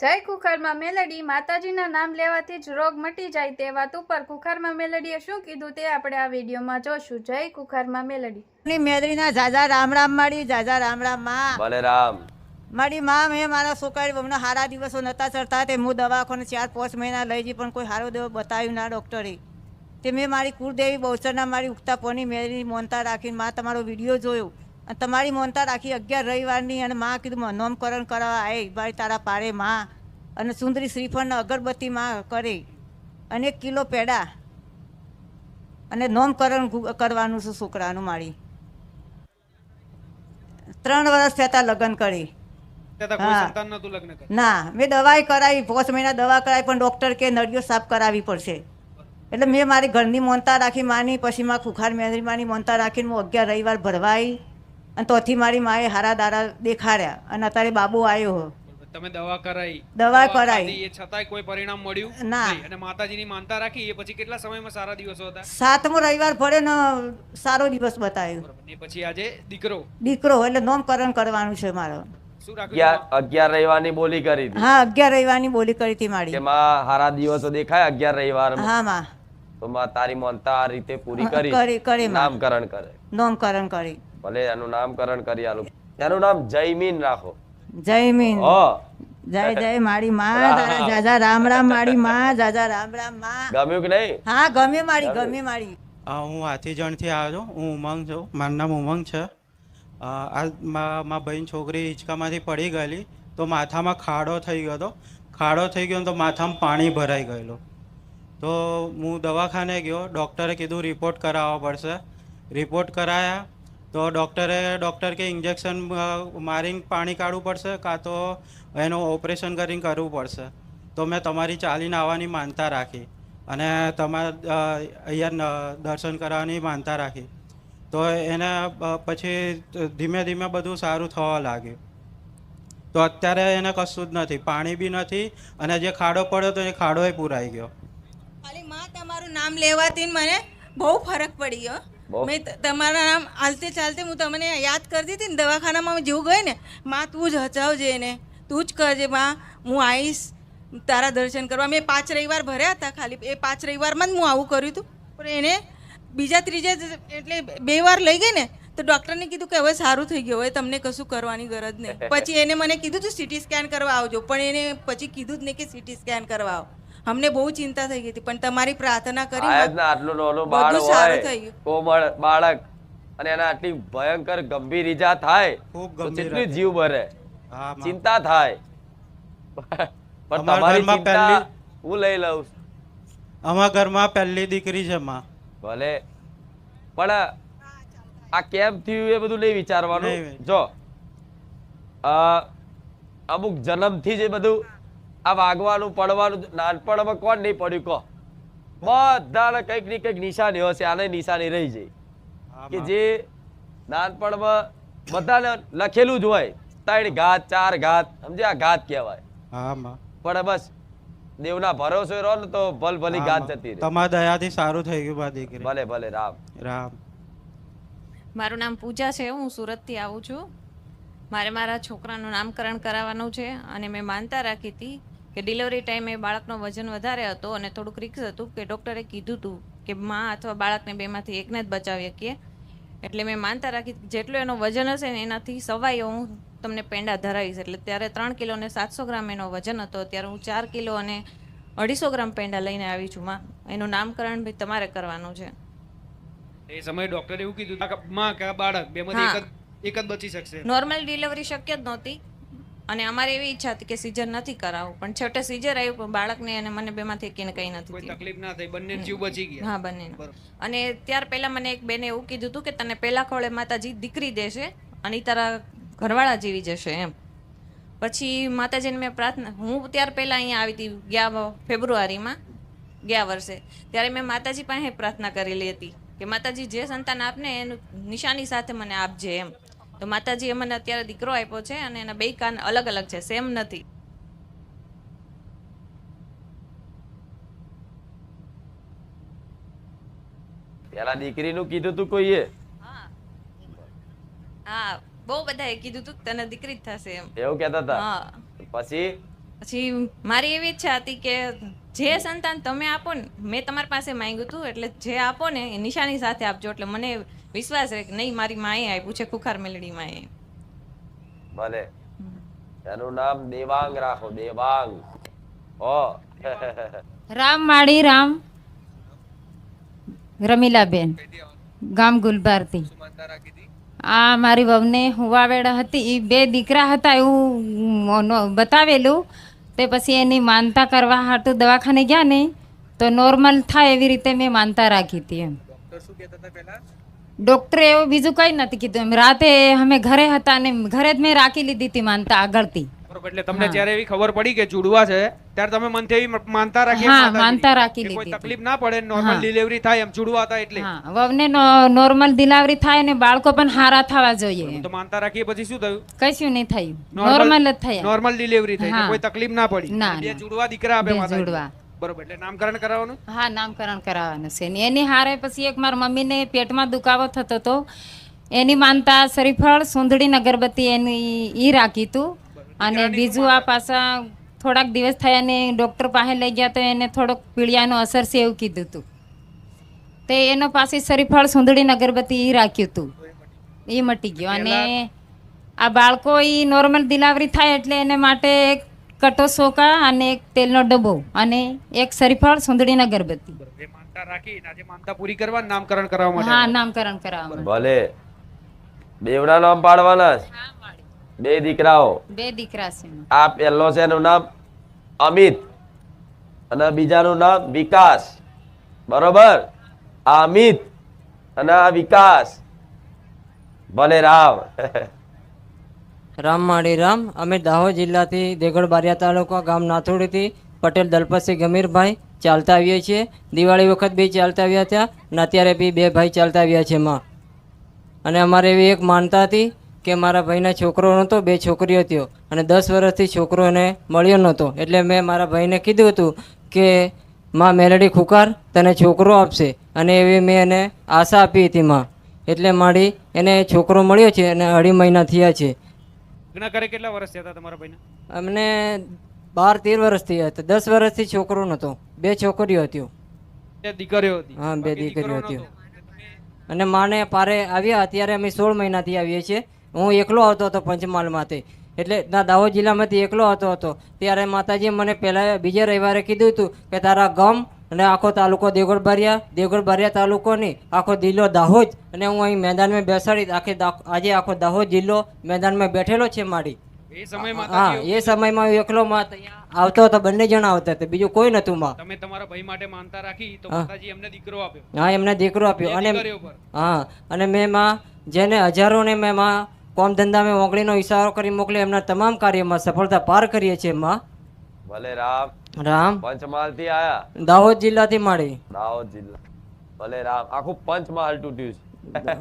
જય કુખરમાં મેલડી માતાજીના નામ લેવાથી જ રોગ મટી જાય તે વાત ઉપર કુખરમાં મેલડીએ શું કીધું તે આપણે આ વિડીયોમાં જોશું. જય કુખરમાં મેલડી. ની મેદરીના જાજા રામ રામ માડી જાજા રામ રામમાં. ભલે રામ. મારી માં મેં મારા છોકરી હમણાં હારા દિવસો નતા ચડતા તે હું દવાખાને ચાર પાંચ મહિના લઈ જઈ પણ કોઈ હારો દેવો બતાવ્યું ના ડૉક્ટરે. તે મેં મારી કુળદેવી બહુચરના મારી ઉગતા પોની મેદરી મોનતા રાખીને માં તમારો વીડિયો જોયો. અને તમારી મોનતા રાખી અગિયાર રવિવારની અને માં કીધું નોમકરણ કરાવવા આય ભાઈ તારા પારે માં. અને સુંદરી શ્રીફળને અગરબત્તી માં કરે અને એક કિલો પેડા અને નોમકરણ કરવાનું છે છોકરાનું મારી ત્રણ વર્ષ થતા લગ્ન કરી. ના મેં દવાઈ કરાવી પાંચ મહિના દવા કરાવી પણ ડૉક્ટર કે નળીઓ સાફ કરાવવી પડશે. એટલે મેં મારી ઘરની મોનતા રાખી માની પછી મારા ખુખાર મેંદરી માની મોનતા રાખીને હું અગિયાર રવિવાર ભરવાઈ. અને તોથી મારી માએ હારા દારા દેખાડ્યા અને અત્યારે બાબુ આવ્યો હો. તમે દવા કરાઈ. દવા કરાઈ. એ છતાંય કોઈ પરિણામ મળ્યું ના. અને માતાજીની માનતા રાખી એ પછી કેટલા સમયમાં સારા દિવસો હતા? સાતમો રવિવાર ભરે ને સારો દિવસ બતાવ્યો ને પછી આજે દીકરો? દીકરો એટલે નોમકરણ કરવાનું છે મારો. અગિયાર રવિવારની બોલી કરી હા અગિયાર રવિવારની બોલી કરી હતી મારી. હારા દિવસો દેખાય અગિયાર રવિવાર હા માં. તો માં તારી માનતા આ રીતે પૂરી કરી. કરી- કરી નામકરણ કરે. નામકરણ કરી. ભલે એનું નામકરણ કરી આલું. એનું નામ જયમીન રાખો. જયમીન. જય જય મારી માં. તારા જાજા રામ રામ મારી માં. જાજા રામ રામમાં. ગમ્યું કે નહીં? હા ગમે મારી ગમે મારી. હું થી આવ્યો છું. હું ઉમંગ છું. મારું નામ ઉમંગ છે. આ મા મા બહેન છોકરી હિંચકામાંથી પડી ગયેલી તો માથામાં ખાડો થઈ ગયો હતો. ખાડો થઈ ગયો તો માથામાં પાણી ભરાઈ ગયેલું. તો હું દવાખાને ગયો. ડૉક્ટરે કીધું રિપોર્ટ કરાવવા પડશે. રિપોર્ટ કરાયા. તો ડૉક્ટરે, ડૉક્ટર કે ઇન્જેક્શન મારીને પાણી કાઢવું પડશે કાં તો એનું ઓપરેશન કરીને કરવું પડશે? તો મેં તમારી ચાલીને આવવાની માનતા રાખી અને તમારા અહીંયા દર્શન કરવાની માનતા રાખી. તો એને પછી ધીમે ધીમે બધું સારું થવા લાગ્યું. તો અત્યારે એને કશું જ નથી, પાણી બી નથી અને જે ખાડો પડ્યો તો એ ખાડોય પુરાઈ ગયો. ખાલી માં તમારું નામ લેવાથી મને બહુ ફરક પડી ગયો? મેં તમારા નામ હાલતે ચાલતે હું તમને યાદ કરતી હતી ને દવાખાનામાં જેવું ગઈ ને માં તું જ હચાવજે એને તું જ કરજે માં હું આવીશ તારા દર્શન કરવા. મેં પાંચ રવિવાર ભર્યા હતા ખાલી એ પાંચ રવિવારમાં જ હું આવું કર્યું હતું. પણ એને બીજા ત્રીજા એટલે બે વાર લઈ ગઈ ને તો ડૉક્ટરને કીધું કે હવે સારું થઈ ગયું હવે તમને કશું કરવાની ગરજ નહીં. પછી એને મને કીધું હતું સીટી સ્કેન કરવા આવજો પણ એને પછી કીધું જ નહીં કે સીટી સ્કેન કરવા આવો. અમને બહુ ચિંતા થઈ ગઈ હતી પણ તમારી પ્રાર્થના કરી આટલું નાનું બાળ હોય કોમળ બાળક અને એના આટલી ભયંકર ગંભીર ઈજા થાય કેટલી જીવ ભરે. ચિંતા થાય. પણ તમારી ચિંતા હું લઈ લઉં. અમારા ઘરમાં પહેલી દીકરી છે માં. ભલે. પણ આ કેમ થયું એ બધું નહીં વિચારવાનું? જો અ, અમુક જન્મથી એ બધું આ વાગવાનું પડવાનું નાનપણમાં કોણ નહીં પડ્યું કહો. બધાને કંઈક ને કંઈક નિશાની હશે આને નિશાની રહી જાય. કે જે નાનપણમાં બધાને લખેલું જ હોય ત્રણ ઘાત ચાર ઘાત સમજે આ ઘાત કહેવાય. પણ બસ દેવના ભરોસે રહો ને તો ભલ ભલી ઘાત જતી રહે. તમારા દયાથી સારું થઈ ગયું બા દીકરી. ભલે ભલે રામ. રામ. મારું નામ પૂજા છે હું સુરતથી આવું છું. મારે મારા છોકરાનું નામકરણ કરાવવાનું છે અને મેં માનતા રાખી હતી કે ડિલિવરી ટાઈમે બાળકનો વજન વધારે હતો અને થોડુંક રિક્સ હતું કે ડૉક્ટરે કીધું હતું કે માં અથવા બાળકને બેમાંથી એકને જ બચાવી શકીએ. એટલે મેં માનતા રાખી જેટલો એનો વજન હશે ને એનાથી સવાઈ હું તમને પેંડા ધરાવીશ. એટલે ત્યારે ત્રણ કિલો અને સાતસો ગ્રામ એનો વજન હતો. ત્યારે હું ચાર કિલો અને અઢીસો ગ્રામ પેંડા લઈને આવી છું માં. એનું નામકરણ બી તમારે કરવાનું છે. એ સમયે ડોક્ટરે એવું કીધું માં કે બાળક બેમાંથી એક જ બચી શકશે. નોર્મલ ડિલિવરી શક્ય જ નહોતી. અને અમારી એવી ઈચ્છા હતી કે સીઝર નથી કરાવવું. પણ છેવટે સીઝર આવ્યું પણ બાળકને અને મને બેમાંથી એકને કંઈ નથી કોઈ તકલીફ ના થઈ બંને જીવ બચી ગયા. હા બંને અને ત્યાર પહેલા મને એક બેને એવું કીધું હતું કે તને પહેલા ખોળે માતાજી દીકરી દેશે અને તારા ઘરવાળા જીવી જશે એમ. પછી માતાજીને મેં પ્રાર્થના હું ત્યાર પહેલા અહીંયા આવી હતી ગયા ફેબ્રુઆરીમાં ગયા વર્ષે. ત્યારે મેં માતાજી પાસે પ્રાર્થના કરેલી હતી કે માતાજી જે સંતાન આપને એનું નિશાની સાથે મને આપજે એમ. તો માતાજીએ મને અત્યારે દીકરો આપ્યો છે અને એના બે કાન અલગ અલગ છે સેમ નથી. પેલા દીકરીનું કીધું તું કોઈએ? હા. હા બહુ બધાએ કીધું તું તને દીકરી જ થશે એમ. એવું કહેતા હતા? પછી? પછી મારી એવી ઈચ્છા હતી કે જે સંતાન તમે આપો ને મેં તમારી પાસે માંગ્યું હતું એટલે જે આપો ને એ નિશાની સાથે આપજો. એટલે મને વિશ્વાસ રહે કે નહીં મારી માએ આપ્યું છે કુખાર મેલડી માએ. ભલે. એનું નામ દેવાંગ રાખો દેવાંગ. ઓ રામ માળી રામ. રમીલાબેન. ગામ ગુલબારથી. આ મારી વહુને હુવાવેડા હતી એ બે દીકરા હતા એવું બતાવેલું. તે પછી એની માનતા કરવા હાટું દવાખાને ગયા ને તો નોર્મલ થાય એવી રીતે મેં માનતા રાખી હતી એમ. ડૉક્ટરે એવું બીજું કંઈ નથી કીધું. એમ રાતે અમે ઘરે હતા ને ઘરે જ મેં રાખી લીધી હતી માનતા આગળથી. બરોબર એટલે તમને જ્યારે એવી ખબર પડી કે જુડવા છે ત્યારે તમે મનથી એવી માનતા રાખી હા, માનતા રાખી લીધી કોઈ તકલીફ ના પડે નોર્મલ ડિલિવરી થાય એમ જુડવા હતા એટલે. હા વવને નોર્મલ ડિલિવરી થાય ને બાળકો પણ હારા થવા જોઈએ તો માનતા રાખીએ પછી શું થયું? કશું નહીં થયું. નોર્મલ જ થયા. નોર્મલ ડિલિવરી થઈ કોઈ તકલીફ ના પડી. ના, બે જુડવા દીકરા આપે જુડવા. બરોબર એટલે નામકરણ કરાવવાનું? હા નામકરણ કરાવવાનું છે. ને એની હારે પછી એક મારા મમ્મીને પેટમાં દુખાવો થતો હતો એની માનતા શરીફળ સુંદડી અગરબત્તી એની એ રાખી હતું અને બીજું આ પાછા થોડાક દિવસ થયા ને ડૉક્ટર પાસે લઈ ગયા તો એને થોડોક પીળિયાનો અસર છે એવું કીધું હતું તે એનો પાસે શરીફળ સુંદડી અગરબત્તી એ રાખ્યું હતું એ મટી ગયો. અને આ બાળકો એ નોર્મલ ડિલિવરી થાય એટલે એને માટે એક કટો સોકા અને એક તેલનો ડબ્બો અને એક શ્રીફળ સુંદડીના અગરબત્તી એ માનતા રાખી આજે માનતા પૂરી કરવા નામકરણ કરાવવા માટે હા નામકરણ કરાવવા ભલે. બેવડા નામ પાડવાના છે. બે દીકરાઓ. બે દીકરા છે આ પહેલો છે એનું નામ અમિત અને બીજાનું નામ વિકાસ. બરોબર? આ અમિત અને આ વિકાસ. ભલે રામ. રામ માળી રામ. અમે દાહોદ જિલ્લાથી દેગડ બારિયા તાલુકા, ગામ નાથોડીથી પટેલ, દલપતસિંહ, ગમીરભાઈ ચાલતા આવીએ છીએ. દિવાળી વખત બી ચાલતા આવ્યા હતા અને અત્યારે બી બે ભાઈ ચાલતા આવ્યા છે માં. અને અમારે એવી એક માનતા હતી કે મારા ભાઈના છોકરો નહોતો, બે છોકરીઓ હતી અને દસ વર્ષથી છોકરો એને મળ્યો નહોતો. એટલે મેં મારા ભાઈને કીધું હતું કે, માં, મેલડી ખુકાર, તને છોકરો આપશે. અને એવી મેં એને આશા આપી હતી માં. એટલે મારી એને છોકરો મળ્યો છે અને અઢી મહિના થયા છે. લગ્ન કરે કેટલા વર્ષ થયા હતા તમારા ભાઈને? અમને બાર તેર વર્ષ થયા હતા. દસ વર્ષથી છોકરો નતો બે છોકરીઓ હતી. બે દીકરીઓ હતી. હા, બે દીકરીઓ હતી. એટલે અને માને પારે આવ્યા. અત્યારે અમે સોળ મહિનાથી આવીએ છીએ. હું એકલો આવતો હતો પંચમહાલમાંથી. એટલે ના દાહોદ જિલ્લામાંથી એકલો આવતો હતો. ત્યારે માતાજીએ મને પહેલાં બીજા રવિવારે કીધું હતું કે તારા ગામ અને આખો તાલુકો દેવગઢ ભર્યા દેવગઢ બારિયા તાલુકો નહીં આખો જિલ્લો દાહોદ અને હું અહીં મેદાનમાં બેસાડી આખી આજે આખો દાહોદ જિલ્લો મેદાનમાં બેઠેલો છે મારી. એ સમયમાં હા એ સમયમાં એકલો માં ત્યાં આવતો હતો બંને જણા આવતા હતા બીજું કોઈ નતું માં. તમે તમારા ભાઈ માટે માનતા રાખી તો માતાજી એમને દીકરો આપ્યો. હા એમને દીકરો આપ્યો. અને હા અને મેં માં જેને હજારોને મેં માં કોમ ધંધામાં ઓગળીનો ઈશારો કરી મોકલી એમના તમામ કાર્યમાં સફળતા પાર કરીએ છીએ માં. ભલે રામ. રામ. પંચમહાલથી આયા? દાહોદ જિલ્લા થી મળી દાહોદ જિલ્લા. ભલે રામ આખું પંચમહાલ તૂટ્યું છે.